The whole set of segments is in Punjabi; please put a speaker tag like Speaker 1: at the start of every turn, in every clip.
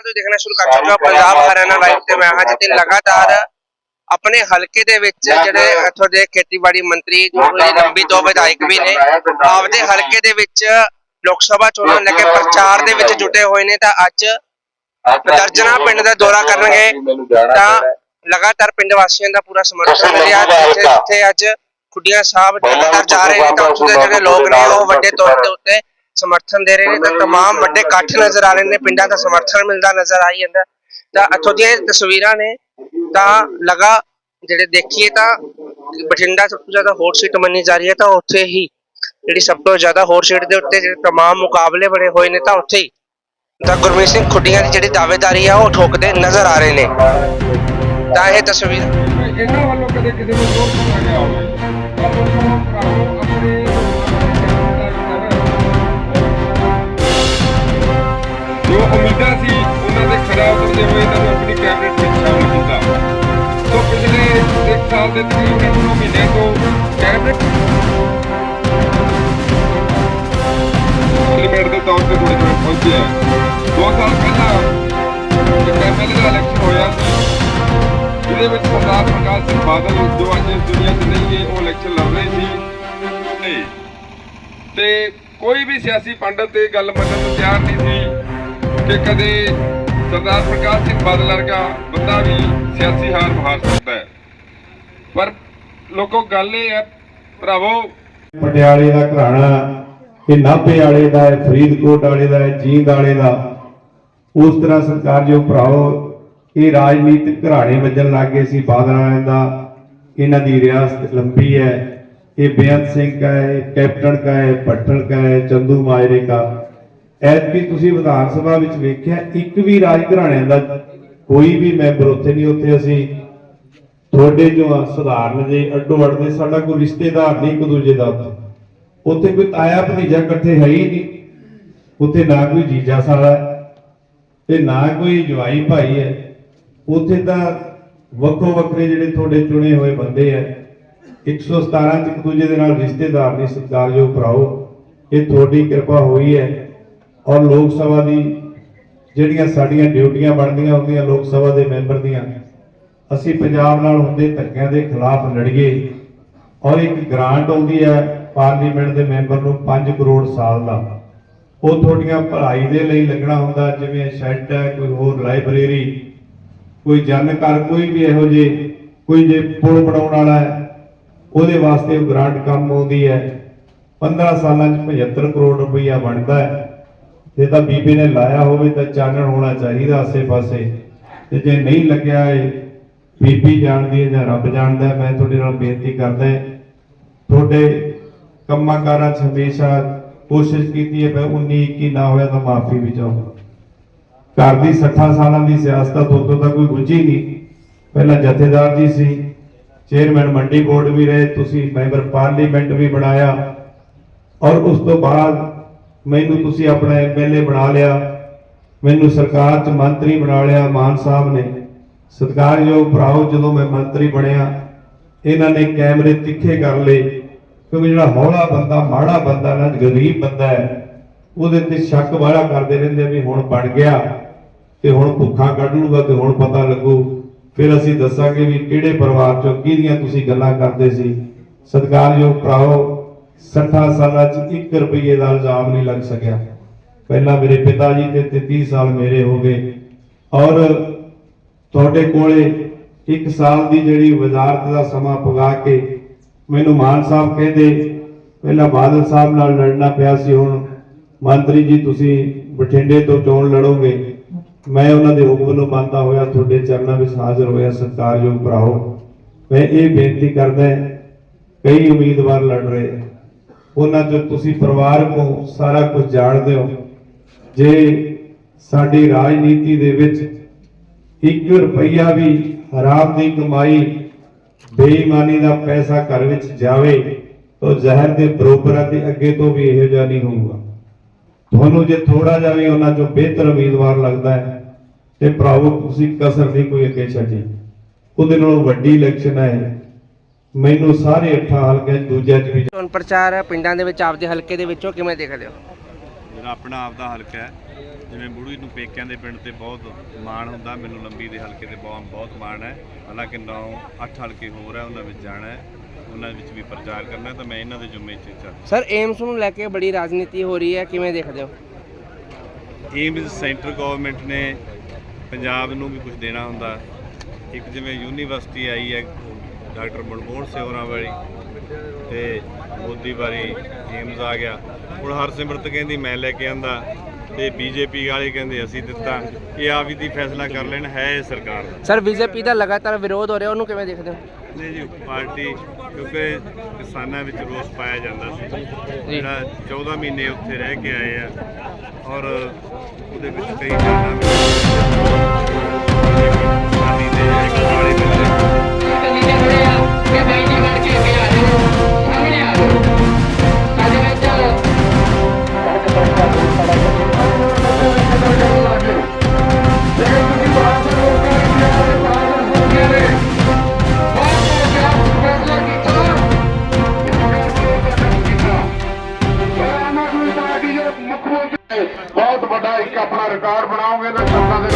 Speaker 1: ਤੁਸੀਂ ਦੇਖਣਾ ਸ਼ੁਰੂ ਕਰ ਚੁੱਕੇ ਹੋ ਪੰਜਾਬ ਹਰਿਆਣਾ ਲਾਈਵ ਤੇ ਮੈਂ ਹਾਂ ਜਿੱਤੇ ਲਗਾਤਾਰ ਆਪਣੇ ਹਲਕੇ ਦੇ ਵਿੱਚ ਜਿਹੜੇ ਇੱਥੋਂ ਦੇ ਖੇਤੀਬਾੜੀ ਮੰਤਰੀ ਜੋ ਕਿ ਲੰਬੀ ਤੋਂ ਵਿਧਾਇਕ ਵੀ ਨੇ ਆਪਦੇ ਹਲਕੇ ਦੇ ਵਿੱਚ ਲੋਕ ਸਭਾ ਚੋਣਾਂ ਲੈ ਕੇ ਪ੍ਰਚਾਰ ਦੇ ਵਿੱਚ ਜੁਟੇ ਹੋਏ ਨੇ ਤਾਂ ਅੱਜ ਦਰਜਨਾ ਪਿੰਡ ਦਾ ਦੌਰਾ ਕਰਨਗੇ ਤਾਂ ਲਗਾਤਾਰ ਪਿੰਡ ਵਾਸੀਆਂ ਦਾ ਪੂਰਾ ਸਮਰਥਨ ਮਿਲਿਆ ਜਿੱਥੇ ਜਿੱਥੇ ਅੱਜ ਖੁੱਡੀਆਂ ਸਾਹਿਬ ਲਗਾਤਾਰ ਜਾ ਰਹੇ ਨੇ ਤਾਂ ਉੱਥੋਂ ਦੇ ਜਿਹੜੇ ਲੋਕ ਨੇ ਉਹ ਵੱਡੇ ਤੌਰ ਦੇ ਉੱਤੇ ਸਮਰਥਨ ਦੇ ਰਹੇ ਨੇ ਤਾਂ तमाम ਵੱਡੇ ਇਕੱਠ ਨਜ਼ਰ ਆ ਰਹੇ ਨੇ ਪਿੰਡਾਂ ਦਾ ਸਮਰਥਨ ਮਿਲਦਾ ਨਜ਼ਰ ਆਈ ਜਾਂਦਾ ਤਾਂ ਇੱਥੋਂ ਦੀਆਂ ਇਹ ਤਸਵੀਰਾਂ ਨੇ ਤਾਂ ਲਗਾ ਜਿਹੜੇ ਦੇਖੀਏ ਤਾਂ ਬਠਿੰਡਾ ਸਭ ਤੋਂ ਜ਼ਿਆਦਾ ਹੌਟ ਸੀਟ ਮੰਨੀ ਜਾ ਰਹੀ ਹੈ ਤਾਂ ਉੱਥੇ ਹੀ ਜਿਹੜੀ ਸਭ ਤੋਂ ਜ਼ਿਆਦਾ ਹੌਟ ਸੀਟ ਦੇ ਉੱਤੇ ਜਿਹੜੇ तमाम ਮੁਕਾਬਲੇ ਬਣੇ ਹੋਏ ਨੇ ਤਾਂ ਉੱਥੇ ਹੀ ਤਾਂ ਗੁਰਮੀਤ ਸਿੰਘ ਖੁੱਡੀਆਂ ਦੀ ਜਿਹੜੀ ਦਾਅਵੇਦਾਰੀ ਆ ਉਹ ਠੋਕਦੇ ਨਜ਼ਰ ਆ ਰਹੇ ਨੇ ਤਾਂ ਇਹ ਤਸਵੀਰ
Speaker 2: ਇਹਨਾਂ ਵੱਲੋਂ ਕਦੇ ਕਿਸੇ ਨੂੰ ਜ਼ੋਰ ਪਾਇਆ ਗਿਆ ਹੋਵੇ। ਪਰ ਉਹ ਭਰਾਵੋ ਆਪਣੇ ਜੋ ਉਮੀਦਾਂ ਸੀ, ਉਹਨਾਂ ਦੇ ਖਰਾ ਉਤਰਦੇ ਹੋਏ ਇਹਨਾਂ ਆਪਣੀ ਕੈਬਨਿਟ ਵਿੱਚ ਸ਼ਾਮਲ ਕੀਤਾ। ਸੋ ਪਿਛਲੇ ਇੱਕ ਸਾਲ ਦੇ ਤਕਰੀਬਨ 9 ਮਹੀਨੇ ਤੋਂ ਕੈਬਨਿਟ ਲਿਮਿਟ ਦੇ ਤੌਰ ਤੇ ਥੋੜੇ ਥੋੜੇ ਪਹੁੰਚੇ ਹੈ ਦੋ ਸਾਲ ਪਹਿਲਾਂ ਇੱਕ ਦਾ ਬਾਦਲ ਜੋ ਅੱਜ ਦੁਨੀਆ 'ਚ ਨਹੀਂ ਹੈ ਉਹ ਇਲੈਕਸ਼ਨ ਲੜ ਰਹੇ ਸੀ। ਤੇ- ਤੇ ਕੋਈ ਵੀ ਸਿਆਸੀ ਪੰਡਤ ਇਹ ਗੱਲ ਮੰਨਣ ਨੂੰ ਤਿਆਰ ਨਹੀਂ ਸੀ ਕਿ ਕਦੇ ਸਰਦਾਰ ਪ੍ਰਕਾਸ਼ ਸਿੰਘ ਬਾਦਲ ਵਰਗਾ ਬੰਦਾ ਵੀ ਸਿਆਸੀ ਹਾਰ ਹਾਰ ਸਕਦਾ ਹੈ। ਪਰ ਲੋਕੋ, ਗੱਲ ਇਹ ਹੈ, ਭਰਾਵੋ,
Speaker 3: ਪਟਿਆਲੇ ਦਾ ਘਰਾਣਾ, ਇਹ ਨਾਭੇ ਵਾਲੇ ਦਾ ਹੈ ਫਰੀਦਕੋਟ ਵਾਲੇ ਦਾ ਹੈ ਜੀਂਦ ਵਾਲੇ ਦਾ, ਉਸ ਤਰ੍ਹਾਂ ਸਰਕਾਰ ਜੋ ਭਰਾਵੋ ਇਹ ਰਾਜਨੀਤਿਕ ਘਰਾਣੇ ਵੱਜਣ ਲੱਗ ਗਏ ਸੀ ਬਾਦਲਾਂ ਦਾ। ਇਹਨਾਂ ਦੀ ਰਿਆਸਤ ਲੰਬੀ ਹੈ। ਇਹ ਬੇਅੰਤ ਸਿੰਘ ਦਾ ਹੈ ਕੈਪਟਨ ਦਾ ਹੈ ਪੱਟਣ ਦਾ ਹੈ, ਚੰਦੂ ਮਾਜਰੇ ਦਾ। ਐਤਕੀ ਤੁਸੀਂ ਵਿਧਾਨ ਸਭਾ ਵਿੱਚ ਵੇਖਿਆ, ਇੱਕ ਵੀ ਰਾਜ ਘਰਾਣਿਆਂ ਦਾ ਕੋਈ ਵੀ ਮੈਂਬਰ ਉੱਥੇ ਨਹੀਂ, ਉੱਥੇ ਅਸੀਂ ਤੁਹਾਡੇ ਜੋ ਸਧਾਰਨ ਜੇ ਅੱਡੋ ਅੱਡ ਦੇ, ਸਾਡਾ ਕੋਈ ਰਿਸ਼ਤੇਦਾਰ ਨਹੀਂ ਇੱਕ ਦੂਜੇ ਦਾ ਉੱਥੇ। ਉੱਥੇ ਕੋਈ ਤਾਇਆ ਭਤੀਜਾ ਇਕੱਠੇ ਹੈ ਹੀ ਨਹੀਂ। ਉੱਥੇ ਨਾ ਕੋਈ ਜੀਜਾ ਸਾਲਾ ਤੇ ਨਾ ਕੋਈ ਜਵਾਈ ਭਾਈ ਹੈ। ਉੱਥੇ ਤਾਂ ਵੱਖੋ ਵੱਖਰੇ ਜਿਹੜੇ ਤੁਹਾਡੇ ਚੁਣੇ ਹੋਏ ਬੰਦੇ ਆ 117 ਚ ਇੱਕ ਦੂਜੇ ਦੇ ਨਾਲ ਰਿਸ਼ਤੇਦਾਰ ਨਹੀਂ ਸਤਿਕਾਰਯੋਗ ਭਰਾਓ, ਇਹ ਤੁਹਾਡੀ ਕਿਰਪਾ ਹੋਈ ਹੈ। ਔਰ ਲੋਕ ਸਭਾ ਦੀ ਜਿਹੜੀਆਂ ਸਾਡੀਆਂ ਡਿਊਟੀਆਂ ਬਣਦੀਆਂ ਹੁੰਦੀਆਂ ਲੋਕ ਸਭਾ ਦੇ ਮੈਂਬਰ ਦੀਆਂ, ਅਸੀਂ ਪੰਜਾਬ ਨਾਲ ਹੁੰਦੇ ਧੱਕਿਆਂ ਦੇ ਖਿਲਾਫ ਲੜੀਏ। ਔਰ ਇੱਕ ਗ੍ਰਾਂਟ ਆਉਂਦੀ ਹੈ ਪਾਰਲੀਮੈਂਟ ਦੇ ਮੈਂਬਰ ਨੂੰ 5 ਕਰੋੜ ਸਾਲ ਦਾ। ਉਹ ਤੁਹਾਡੀਆਂ ਭਲਾਈ ਦੇ ਲਈ ਲੱਗਣਾ ਹੁੰਦਾ, ਜਿਵੇਂ ਸ਼ੈੱਡ ਹੈ, ਕੋਈ ਹੋਰ ਲਾਇਬ੍ਰੇਰੀ ਕੋਈ ਜਨ ਘਰ ਕੋਈ ਵੀ ਇਹੋ ਜਿਹੇ, ਕੋਈ ਜੇ ਪੁਲ ਬਣਾਉਣ ਵਾਲਾ ਹੈ, ਉਹਦੇ ਵਾਸਤੇ ਉਹ ਗ੍ਰਾਂਟ ਕੰਮ ਆਉਂਦੀ ਹੈ। 15 ਸਾਲਾਂ 'ਚ 75 ਕਰੋੜ ਰੁਪਈਆ ਬਣਦਾ ਹੈ। ਜੇ ਤਾਂ ਬੀਬੀ ਨੇ ਲਾਇਆ ਹੋਵੇ ਤਾਂ ਚਾਨਣ ਹੋਣਾ ਚਾਹੀਦਾ ਆਸੇ-ਪਾਸੇ। ਤੇ ਜੇ ਨਹੀਂ ਲੱਗਿਆ ਇਹ ਬੀਬੀ ਜਾਣਦੀ ਹੈ ਜਾਂ ਰੱਬ ਜਾਣਦਾ ਮੈਂ ਤੁਹਾਡੇ ਨਾਲ ਬੇਨਤੀ ਕਰਦਾ ਤੁਹਾਡੇ ਕੰਮਾਂ ਕਾਰਾਂ 'ਚ ਹਮੇਸ਼ਾ ਕੋਸ਼ਿਸ਼ ਕੀਤੀ ਹੈ, ਮੈਂ 19 21 ਨਾ ਹੋਇਆ ਤਾਂ ਮਾਫੀ ਵੀ ਚਾਹੁੰਦਾ। ਘਰ ਦੀ 60 ਸਾਲਾਂ ਦੀ ਸਿਆਸਤ ਉਦੋਂ ਤਾਂ ਕੋਈ ਗੁੱਝੀ ਨਹੀਂ। ਪਹਿਲਾਂ ਜਥੇਦਾਰ ਜੀ ਸੀ, ਚੇਅਰਮੈਨ ਮੰਡੀ ਬੋਰਡ ਵੀ ਰਹੇ, ਤੁਸੀਂ ਮੈਂਬਰ ਪਾਰਲੀਮੈਂਟ ਵੀ ਬਣਾਇਆ। ਔਰ ਉਸ ਤੋਂ ਬਾਅਦ ਮੈਨੂੰ ਤੁਸੀਂ ਆਪਣਾ ਐਮਐਲਏ ਬਣਾ ਲਿਆ, ਮੈਨੂੰ ਸਰਕਾਰ 'ਚ ਮੰਤਰੀ ਬਣਾ ਲਿਆ ਮਾਨ ਸਾਹਿਬ ਨੇ। ਸਤਿਕਾਰਯੋਗ ਭਰਾਓ, ਜਦੋਂ ਮੈਂ ਮੰਤਰੀ ਬਣਿਆ, ਇਹਨਾਂ ਨੇ ਕੈਮਰੇ ਤਿੱਖੇ ਕਰ ਲਏ, ਕਿਉਂਕਿ ਜਿਹੜਾ ਹੌਲਾ ਬੰਦਾ, ਮਾੜਾ ਬੰਦਾ ਨਾ ਗਰੀਬ ਬੰਦਾ ਹੈ, ਉਹਦੇ ਤੇ ਸ਼ੱਕ ਵਾਲਾ ਕਰਦੇ ਰਹਿੰਦੇ ਵੀ ਹੁਣ ਬਣ ਗਿਆ। ਤੇ ਹੁਣ ਭੁੱਖਾ ਕੱਢ ਲੂਗਾ ਤੇ ਹੁਣ ਪਤਾ ਲੱਗੂ। ਫਿਰ ਅਸੀਂ ਦੱਸਾਂਗੇ ਵੀ ਕਿਹੜੇ ਪਰਿਵਾਰ ਚੋਂ ਕਿਹਦੀਆਂ ਤੁਸੀਂ ਗੱਲਾਂ ਕਰਦੇ ਸੀ। ਸਤਿਕਾਰਯੋਗ ਭਰਾਓ 60 ਸਾਲਾਂ 'ਚ 1 ਰੁਪਏ ਦਾ ਇਲਜ਼ਾਮ ਨਹੀਂ ਲੱਗ ਸਕਿਆ। ਪਹਿਲਾਂ ਮੇਰੇ ਪਿਤਾ ਜੀ ਤੇ ਤੇ 30 ਸਾਲ ਮੇਰੇ ਹੋ ਗਏ। ਔਰ ਤੁਹਾਡੇ ਕੋਲੇ ਇੱਕ ਸਾਲ ਦੀ ਜਿਹੜੀ ਵਜ਼ਾਰਤ ਦਾ ਸਮਾਂ ਪੁਗਾ ਕੇ ਮੈਨੂੰ ਮਾਨ ਸਾਹਿਬ ਕਹਿੰਦੇ, ਪਹਿਲਾਂ ਬਾਦਲ ਸਾਹਿਬ ਨਾਲ ਲੜਨਾ ਪਿਆ ਸੀ, ਹੁਣ ਮੰਤਰੀ ਜੀ ਤੁਸੀਂ ਬਠਿੰਡੇ ਤੋਂ ਚੋਣ ਲੜੋਗੇ। ਮੈਂ ਉਹਨਾਂ ਦੇ ਹੁਕਮ ਨੂੰ ਮੰਨਦਾ ਹੋਇਆ, ਤੁਹਾਡੇ ਚਰਨਾਂ ਵਿੱਚ ਹਾਜ਼ਰ ਹੋਇਆ ਸਤਿਕਾਰਯੋਗ ਭਰਾਓ, ਮੈਂ ਇਹ ਬੇਨਤੀ ਕਰਦਾ ਕਈ ਉਮੀਦਵਾਰ ਲੜ ਰਹੇ ਉਹਨਾਂ ਚੋਂ ਤੁਸੀਂ ਪਰਿਵਾਰ ਨੂੰ ਸਾਰਾ ਕੁਝ ਜਾਣਦੇ ਹੋ। ਜੇ ਸਾਡੀ ਰਾਜਨੀਤੀ ਦੇ ਵਿੱਚ 1 ਰੁਪਈਆ ਵੀ ਹਰਾਮ ਦੀ ਕਮਾਈ, ਬੇਈਮਾਨੀ ਦਾ ਪੈਸਾ ਘਰ ਵਿੱਚ ਜਾਵੇ, ਤਾਂ ਜ਼ਹਿਰ ਦੇ ਬਰੋਬਰ ਹੈ ਅੱਗੇ ਤੋਂ ਵੀ ਇਹੋ ਜਿਹਾ ਨਹੀਂ ਹੋਊਗਾ। ਤੁਹਾਨੂੰ ਜੇ ਥੋੜਾ ਜਿਹਾ ਵੀ ਉਹਨਾਂ ਚੋਂ ਬਿਹਤਰ ਉਮੀਦਵਾਰ ਲੱਗਦਾ ਹੈ ਤੇ ਭਰਾਵੋ ਤੁਸੀਂ ਕਸਰ ਨਹੀਂ ਕੋਈ ਅੱਗੇ ਛੱਡੀ। ਉਹਦੇ ਨਾਲੋਂ ਵੱਡੀ ਇਲੈਕਸ਼ਨ ਹੈ।
Speaker 4: ਮੈਨੂੰ ਸਾਰੇ ਅੱਠਾਂ ਹਲਕੇ ਦੂਜੇ ਚ ਵੀ
Speaker 1: ਚੋਣ ਪ੍ਰਚਾਰ ਪਿੰਡਾਂ ਦੇ ਵਿੱਚ ਆਪਦੇ ਹਲਕੇ ਦੇ ਵਿੱਚੋਂ ਕਿਵੇਂ ਦੇਖਦੇ ਹੋ?
Speaker 3: ਮੇਰਾ ਆਪਣਾ ਆਪਦਾ ਹਲਕਾ ਹੈ। ਜਿਵੇਂ ਬੁੜੀ ਨੂੰ ਪੇਕਿਆਂ ਦੇ ਪਿੰਡ ਤੇ ਬਹੁਤ ਮਾਣ ਹੁੰਦਾ ਮੈਨੂੰ ਲੰਬੀ ਦੇ ਹਲਕੇ ਤੇ ਬਹੁਤ ਬਹੁਤ ਮਾਣ ਹੈ। ਹਾਲਾਂਕਿ 9 8 ਹਲਕੇ ਹੋਰ ਹੈ ਉਹਨਾਂ ਵਿੱਚ ਜਾਣਾ ਹੈ। ਉਹਨਾਂ ਵਿੱਚ ਵੀ ਪ੍ਰਚਾਰ ਕਰਨਾ ਤਾਂ ਮੈਂ ਇਹਨਾਂ ਦੇ ਜੁਮੇ 'ਚ ਚੱਲ
Speaker 1: ਸਰ ਏਮਸ ਨੂੰ ਲੈ ਕੇ ਬੜੀ ਰਾਜਨੀਤੀ ਹੋ ਰਹੀ ਹੈ ਕਿਵੇਂ ਦੇਖਦੇ ਹੋ?
Speaker 3: ਏਮਜ਼ ਸੈਂਟਰ ਗਵਰਨਮੈਂਟ ਨੇ ਪੰਜਾਬ ਨੂੰ ਵੀ ਕੁਝ ਦੇਣਾ ਹੁੰਦਾ। ਇੱਕ ਜਿਵੇਂ ਯੂਨੀਵਰਸਿਟੀ ਆਈ ਹੈ ਡਾਕਟਰ ਮਨਮੋਹਨ ਸਿੰਘ ਹੋਰਾਂ ਵਾਲੀ ਤੇ ਮੋਦੀ ਵਾਰੀ ਏਮਜ਼ ਆ ਗਿਆ। ਹੁਣ ਹਰਸਿਮਰਤ ਕਹਿੰਦੀ ਮੈਂ ਲੈ ਕੇ ਆਂਦਾ। ਤੇ ਬੀਜੇਪੀ ਵਾਲੇ ਕਹਿੰਦੇ ਅਸੀਂ ਦਿੱਤਾ ਇਹ ਆਪ ਦੀ ਫੈਸਲਾ ਕਰ ਲੈਣ ਹੈ ਇਹ ਸਰਕਾਰ ਦਾ।
Speaker 1: ਸਰ ਬੀਜੇਪੀ ਦਾ ਲਗਾਤਾਰ ਵਿਰੋਧ ਹੋ ਰਿਹਾ ਉਹਨੂੰ ਕਿਵੇਂ ਦੇਖਦੇ ਹੋ?
Speaker 3: ਨਹੀਂ ਜੀ ਪਾਰਟੀ ਕਿਉਂਕਿ ਕਿਸਾਨਾਂ ਵਿੱਚ ਰੋਸ ਪਾਇਆ ਜਾਂਦਾ ਸੀ। ਜਿਹੜਾ 14 ਮਹੀਨੇ ਉੱਥੇ ਰਹਿ ਕੇ ਆਏ ਆ ਔਰ ਉਹਦੇ ਵਿੱਚ ਕਈ ਕਾਰਨਾਂ
Speaker 5: ਸਰਕਾਰ ਬਣਾਓਗੇ ਨਾ ਸ਼ਬਦਾਂ ਦੇ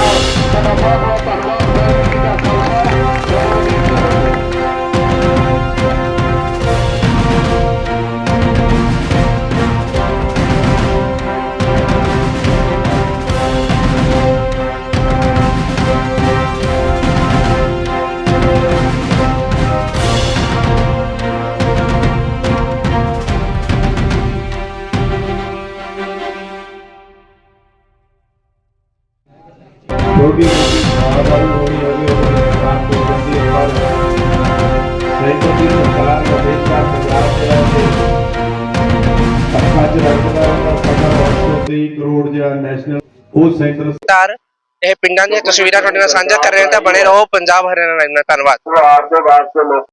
Speaker 4: ਮੋਟੀ ਕਾਰਵਾਈ ਹੋਣੀ ਹੋਵੇ ਉਹਦੇ ਸਰਕਾਰ ਤੋਂ ਜਾਂਦੀ ਹੈ ਪਰ ਸੈਂਟਰ ਦੀ ਸਰਕਾਰ ਦਾ ਦੇਸ਼ ਰੱਖਦਾ ਸਾਡਾ 123 ਕਰੋੜ ਜਿਹੜਾ ਨੈਸ਼ਨਲ ਉਹ ਸੈਂਟਰ
Speaker 1: ਲਗਾਤਾਰ ਇਹ ਪਿੰਡਾਂ ਦੀਆਂ ਤਸਵੀਰਾਂ ਤੁਹਾਡੇ ਨਾਲ ਸਾਂਝਾ ਕਰ ਰਹੇ ਹਾਂ ਤਾਂ ਬਣੇ ਰਹੋ ਪੰਜਾਬ ਹਰਿਆਣਾ ਲਾਈਵ ਨਾਲ। ਧੰਨਵਾਦ।